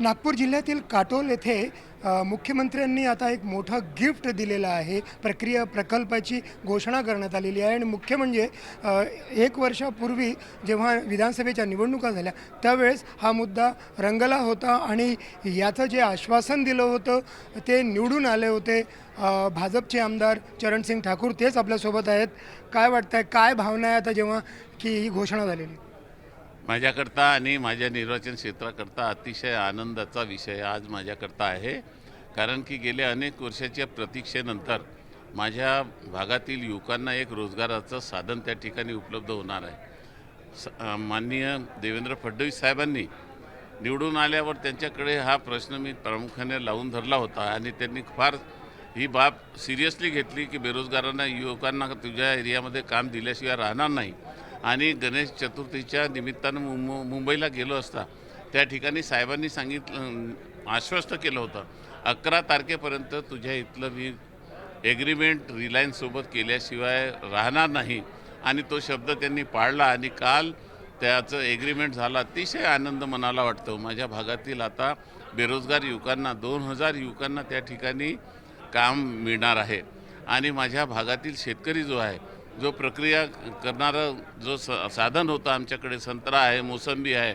नागपूर जिल्ह्यातील काटोल येथे मुख्यमंत्र्यांनी आता एक मोठं गिफ्ट दिलेलं आहे. प्रक्रिया प्रकल्पाची घोषणा करण्यात आलेली आहे. आणि मुख्य म्हणजे एक वर्षापूर्वी जेव्हा विधानसभेच्या निवडणुका झाल्या त्यावेळेस हा मुद्दा रंगला होता आणि याचं जे आश्वासन दिलं होतं ते निवडून आले होते. भाजपचे आमदार चरणसिंग ठाकूर तेच आपल्यासोबत आहेत. काय वाटतंय? काय भावना आहे आता जेव्हा की ही घोषणा झालेली? माझ्याकरता आणि माझ्या निर्वाचन क्षेत्राकरता अतिशय आनंदाचा विषय आज माझ्याकरता आहे. कारण की गेल्या अनेक वर्षाच्या प्रतीक्षेनंतर माझ्या भागातील युवकांना एक रोजगाराचं साधन त्या ठिकाणी उपलब्ध होणार आहे. स माननीय देवेंद्र फडणवीस साहेबांनी निवडून आल्यावर त्यांच्याकडे हा प्रश्न मी प्रामुख्याने लावून धरला होता आणि त्यांनी फार ही बाब सिरियसली घेतली की बेरोजगारांना युवकांना तुझ्या एरियामध्ये काम दिल्याशिवाय राहणार नाही. आणि गणेश चतुर्थीच्या निमित्तानं मुं मुंबईला गेलो असता त्या ठिकाणी साहेबांनी सांगितलं आश्वस्त केलं होतं अकरा तारखेपर्यंत तुझ्या इथलं मी एग्रीमेंट रिलायन्ससोबत केल्याशिवाय राहणार नाही. आणि तो शब्द त्यांनी पाळला आणि काल त्याचं एग्रीमेंट झालं. अतिशय आनंद मनाला वाटतो. माझ्या भागातील आता बेरोजगार युवकांना दोन हजार युवकांना त्या ठिकाणी काम मिळणार आहे. आणि माझ्या भागातील शेतकरी जो आहे जो प्रक्रिया करणारं जो स साधन होतं आमच्याकडे संत्रा आहे मोसंबी आहे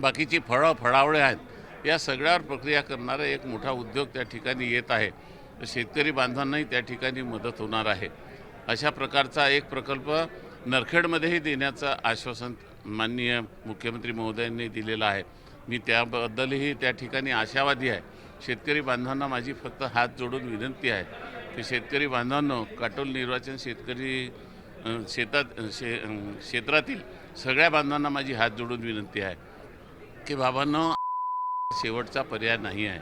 बाकीची फळं फळावळे आहेत या सगळ्यावर प्रक्रिया करणारा एक मोठा उद्योग त्या ठिकाणी येत आहे. शेतकरी बांधवांनाही त्या ठिकाणी मदत होणार आहे. अशा प्रकारचा एक प्रकल्प नरखेडमध्येही देण्याचं आश्वासन माननीय मुख्यमंत्री महोदयांनी दिलेलं आहे. मी त्याबद्दलही त्या ठिकाणी आशावादी आहे. शेतकरी बांधवांना माझी फक्त हात जोडून विनंती आहे. शेतकरी बांधवांनो काटोल निर्वाचन शेतकरी शेतात शे क्षेत्रातील सगळ्या बांधवांना माझी हात जोडून विनंती आहे की बाबांनो शेवटचा पर्याय नाही आहे.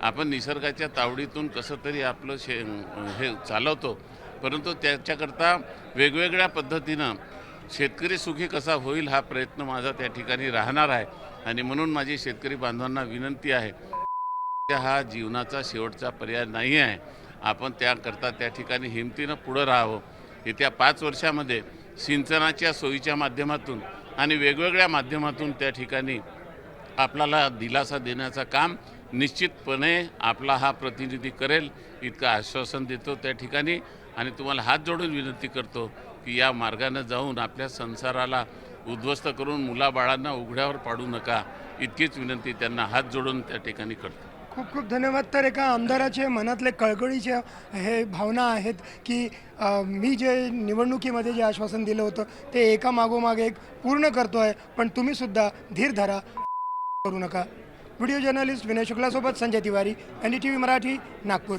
आपण निसर्गाच्या तावडीतून कसं तरी आपलं शे हे चालवतो परंतु त्याच्याकरता वेगवेगळ्या पद्धतीनं शेतकरी सुखी कसा होईल हा प्रयत्न माझा त्या ठिकाणी राहणार आहे आणि म्हणून माझी शेतकरी बांधवांना विनंती आहे. हा जीवनाचा शेवटचा पर्याय नाही आहे. आपण त्याकरता त्या ठिकाणी हिमतीनं पुढं राहावं. येत्या पाच वर्षामध्ये सिंचनाच्या सोयीच्या माध्यमातून आणि वेगवेगळ्या माध्यमातून त्या ठिकाणी आपल्याला दिलासा देण्याचं काम निश्चितपणे आपला हा प्रतिनिधी करेल. इतकं आश्वासन देतो त्या ठिकाणी. आणि तुम्हाला हात जोडून विनंती करतो की या मार्गानं जाऊन आपल्या संसाराला उद्ध्वस्त करून मुलाबाळांना उघड्यावर पाडू नका. इतकीच विनंती त्यांना हात जोडून त्या ठिकाणी करतो. खूप खूप धन्यवाद. तर एका आमदाराचे मनातले कळकळीच्या हे भावना आहेत की अ, मी जे निवडणुकीमध्ये जे आश्वासन दिलं होतं ते एका मागोमाग एक पूर्ण करतो आहे पण तुम्हीसुद्धा धीर धरा. करू नका. Video journalist Vinay शुक्लासोबत Sanjay Tiwari N D T V Marathi Nagpur.